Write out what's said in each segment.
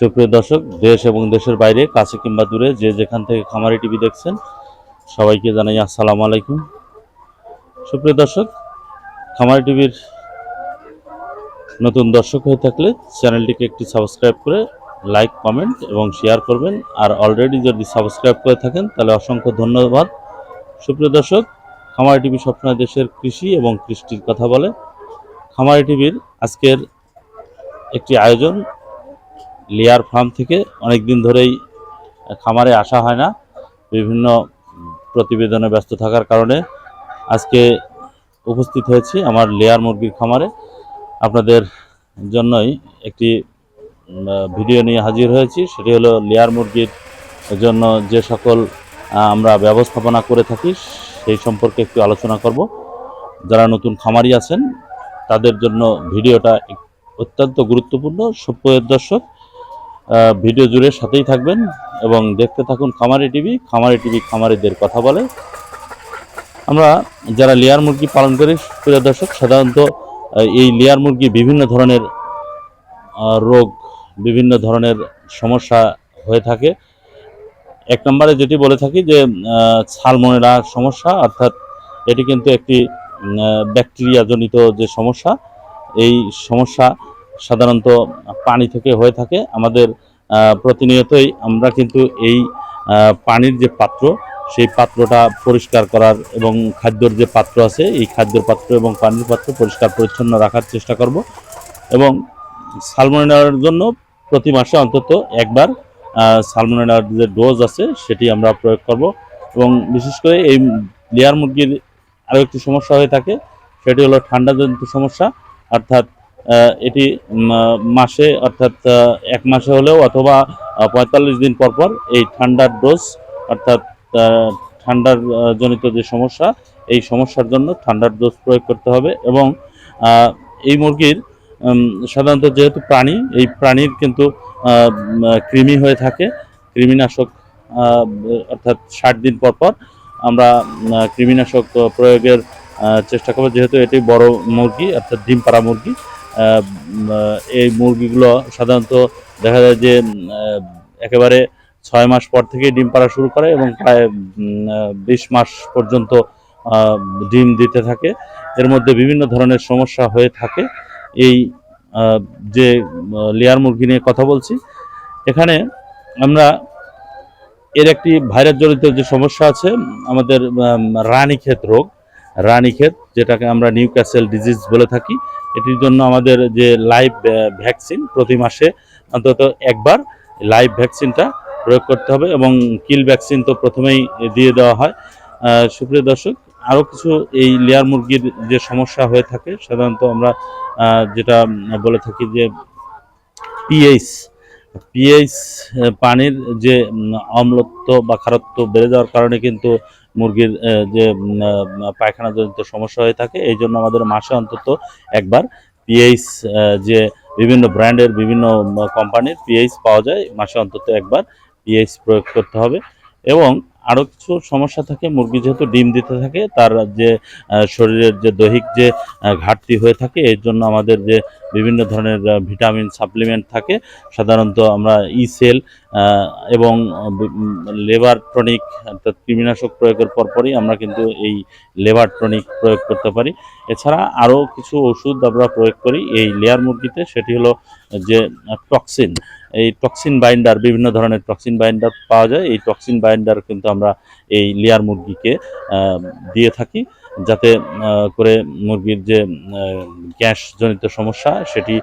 সুপ্রিয় দর্শক, দেশ এবং দেশের বাইরে, কাছে কিংবা দূরে, যে যেখান থেকে খামারি টিভি দেখছেন, সবাইকে জানাই আসসালামু আলাইকুম। সুপ্রিয় দর্শক, খামারি টিভির নতুন দর্শক হয়ে থাকলে চ্যানেলটিকে একটি সাবস্ক্রাইব করে লাইক, কমেন্ট এবং শেয়ার করবেন। আর অলরেডি যদি সাবস্ক্রাইব করে থাকেন, তাহলে অসংখ্য ধন্যবাদ। সুপ্রিয় দর্শক, খামারি টিভি সবসময় দেশের কৃষি এবং কৃষ্টির কথা বলে। খামারি টিভির আজকের একটি আয়োজন লেয়ার ফার্ম থেকে অনেক দিন ধরেই খামারে আসা হয় না। বিভিন্ন প্রতিবেদনে ব্যস্ত থাকার কারণে আজকে উপস্থিত হয়েছি আমার লেয়ার মুরগির খামারে। আপনাদের জন্যই একটি ভিডিও নিয়ে হাজির হয়েছি। সেটি হলো লেয়ার মুরগির জন্য যে সকল আমরা ব্যবস্থাপনা করে থাকি, সেই সম্পর্কে একটু আলোচনা করব। যারা নতুন খামারি আছেন, তাদের জন্য ভিডিওটা অত্যন্ত গুরুত্বপূর্ণ। সুপ্রিয় দর্শক ভিডিও জুড়ে সাথেই থাকবেন এবং দেখতে থাকুন খামারি টিভি খামারি টিভি খামারিদের কথা বলে। আমরা যারা লেয়ার মুরগি পালন করি প্রিয় দর্শক সাধারণত এই লেয়ার মুরগি বিভিন্ন ধরনের রোগ বিভিন্ন ধরনের সমস্যা হয়ে থাকে। এক নম্বরে যেটি বলে থাকি যে আহ, সালমোনেলা সমস্যা অর্থাৎ এটি কিন্তু একটি ব্যাকটেরিয়াজনিত যে সমস্যা এই সমস্যা সাধারণত পানি থেকে হয়ে থাকে। আমাদের প্রতিনিয়তই আমরা কিন্তু এই পানির যে পাত্র, সেই পাত্রটা পরিষ্কার করার এবং খাদ্যর যে পাত্র আছে, এই খাদ্যর পাত্র এবং পানির পাত্র পরিষ্কার পরিচ্ছন্ন রাখার চেষ্টা করব। এবং সালমোনেলার জন্য প্রতি মাসে অন্তত একবার সালমোনেলার যে ডোজ আছে, সেটি আমরা প্রয়োগ করব। এবং বিশেষ করে এই লেয়ার মুরগির আরও একটি সমস্যা হয়ে থাকে, সেটি হলো ঠান্ডাজনিত সমস্যা। অর্থাৎ এটি মাসে, অর্থাৎ এক মাসে হলেও অথবা পঁয়তাল্লিশ দিন পর পর এই ঠান্ডার ডোজ অর্থাৎ ঠান্ডার জনিত যে সমস্যা, এই সমস্যার জন্য ঠান্ডার ডোজ প্রয়োগ করতে হবে এবং এই মুরগির সাধারণত যেহেতু প্রাণী, এই প্রাণীর কিন্তু কৃমি হয়ে থাকে। কৃমিনাশক অর্থাৎ ষাট দিন পর পর আমরা কৃমিনাশক প্রয়োগের চেষ্টা করব। যেহেতু এটি বড় মুরগি, অর্থাৎ ডিম পাড়া মুরগি এই মুরগিগুলো সাধারণত দেখা যায় যে একেবারে ছয় মাস পর থেকেই ডিম পাড়া শুরু করে এবং প্রায় বিশ মাস পর্যন্ত ডিম দিতে থাকে। এর মধ্যে বিভিন্ন ধরনের সমস্যা হয়ে থাকে। এই যে লেয়ার মুরগি নিয়ে কথা বলছি এখানে আমরা এর একটি ভাইরাস জনিত যে সমস্যা আছে আমাদের আম, রানীক্ষেত রোগ রানীক্ষেত। যেটাকে আমরা নিউ ক্যাসেল ডিজিজ বলে থাকি, এটির জন্য আমাদের যে লাইভ ভ্যাকসিন প্রতি মাসে অন্তত একবার লাইভ ভ্যাকসিনটা প্রয়োগ করতে হবে এবং কিল ভ্যাকসিন তো প্রথমেই দিয়ে দেওয়া হয়। সুপ্রিয় দর্শক, আরও কিছু এই লেয়ার মুরগির যে সমস্যা হয়ে থাকে, সাধারণত আমরা যেটা বলে থাকি যে পিএইচ পিএইচ পানির যে অম্লত্ব বা খারত্ব বেড়ে যাওয়ার কারণে কিন্তু মুরগির যে পায়খানাজনিত সমস্যা হয়ে থাকে, এই জন্য আমাদের মাসে অন্তত একবার পিএইচ যে বিভিন্ন ব্র্যান্ডের বিভিন্ন কোম্পানির পিএইচ পাওয়া যায়, মাসে অন্তত একবার পিএইচ প্রয়োগ করতে হবে। এবং আরও কিছু সমস্যা থাকে, মুরগি যেহেতু ডিম দিতে থাকে, তার যে শরীরের যে দৈহিক যে ঘাটতি হয়ে থাকে, এর জন্য আমাদের যে বিভিন্ন ধরনের ভিটামিন সাপ্লিমেন্ট থাকে। সাধারণত আমরা ই সেল এবং লেবার টনিক, অর্থাৎ কৃমিনাশক প্রয়োগের পরপরই আমরা কিন্তু এই লেবার টনিক প্রয়োগ করতে পারি। এছাড়া আরও কিছু ওষুধ আমরা প্রয়োগ করি এই লেয়ার মুরগিতে, সেটি হলো যে টক্সিন। এই টক্সিন বাইন্ডার, বিভিন্ন ধরনের টক্সিন বাইন্ডার পাওয়া যায়। এই টক্সিন বাইন্ডার কিন্তু আমরা এই লেয়ার মুরগিকে দিয়ে থাকি। যাতে করে মুরগির যে গ্যাস জনিত সমস্যা, সেটি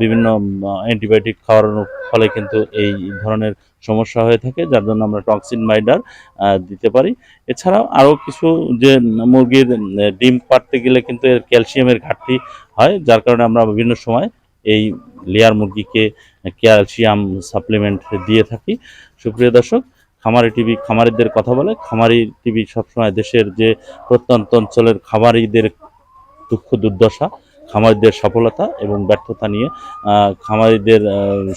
বিভিন্ন অ্যান্টিবায়োটিক খাওয়ানোর ফলে কিন্তু এই ধরনের সমস্যা হয়ে থাকে, যার জন্য আমরা টক্সিন বাইন্ডার দিতে পারি। এছাড়াও আরও কিছু যে, মুরগির ডিম পাড়তে গেলে কিন্তু এর ক্যালসিয়ামের ঘাটতি হয়, যার কারণে আমরা বিভিন্ন সময় এই লেয়ার মুরগিকে ক্যালসিয়াম সাপ্লিমেন্ট দিয়ে থাকি। সুপ্রিয় দর্শক খামারি টিভি খামারিদের কথা বলে, খামারি টিভি সবসময় দেশের যে প্রত্যন্ত অঞ্চলের খামারিদের দুঃখ দুর্দশা, খামারিদের সফলতা এবং ব্যর্থতা নিয়ে খামারিদের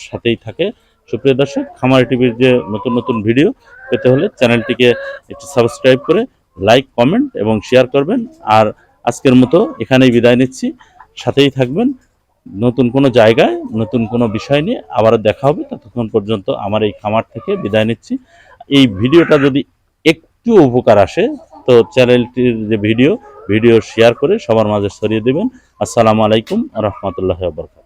সাথেই থাকে। সুপ্রিয় দর্শক, খামারি টিভির যে নতুন নতুন ভিডিও পেতে হলে চ্যানেলটিকে একটু সাবস্ক্রাইব করে লাইক, কমেন্ট এবং শেয়ার করবেন। আর আজকের মতো এখানেই বিদায় নিচ্ছি। সাথেই থাকবেন। নতুন কোনো জায়গায়, নতুন কোনো বিষয় নিয়ে আবার দেখা হবে। ততক্ষণ পর্যন্ত আমার এই খামার থেকে বিদায় নিচ্ছি। এই ভিডিওটা যদি একটু উপকার আসে, তো চ্যানেলটির যে ভিডিও ভিডিও শেয়ার করে সবার মাঝে ছড়িয়ে দেবেন। আসসালামু আলাইকুম, রহমতুল্লাহ বরকাত